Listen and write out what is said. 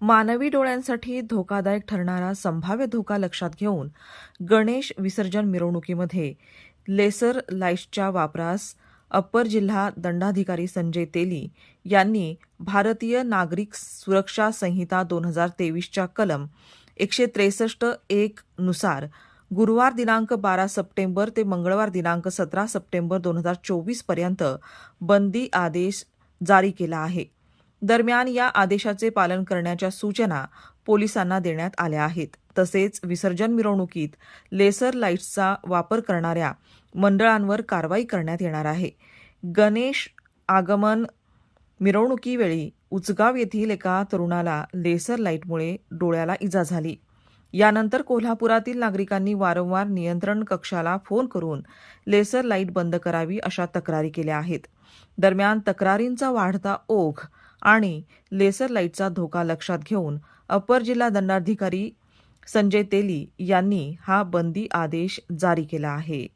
मानवी डोळ्यांसाठी धोकादायक ठरणारा संभाव्य धोका लक्षात घेऊन गणेश विसर्जन मिरवणुकीमध्ये लेसर लाईट्सच्या वापरास अप्पर जिल्हा दंडाधिकारी संजय तेली यांनी भारतीय नागरिक सुरक्षा संहिता दोन हजार तेवीसच्या कलम एकशे त्रेसष्ट एक नुसार गुरुवार दिनांक बारा सप्टेंबर ते मंगळवार दिनांक सतरा सप्टेंबर दोन हजार चोवीसपर्यंत बंदी आदेश जारी केला आहे. दरम्यान या आदेशाचे पालन करण्याच्या सूचना पोलिसांना देण्यात आल्या आहेत. तसेच विसर्जन मिरवणुकीत लेसर लाईट्सचा वापर करणाऱ्या मंडळांवर कारवाई करण्यात येणार आहे. गणेश आगमन मिरवणुकीवेळी उचगाव येथील एका तरुणाला लेसर लाईटमुळे डोळ्याला इजा झाली. यानंतर कोल्हापुरातील नागरिकांनी वारंवार नियंत्रण कक्षाला फोन करून लेसर लाइट बंद करावी अशा तक्रारी केल्या आहेत. दरम्यान तक्रारींचा वाढता ओघ आणि लेसर लाईटचा धोका लक्षात घेऊन अपर जिल्हा दंडाधिकारी संजय तेली यांनी हा बंदी आदेश जारी केला आहे.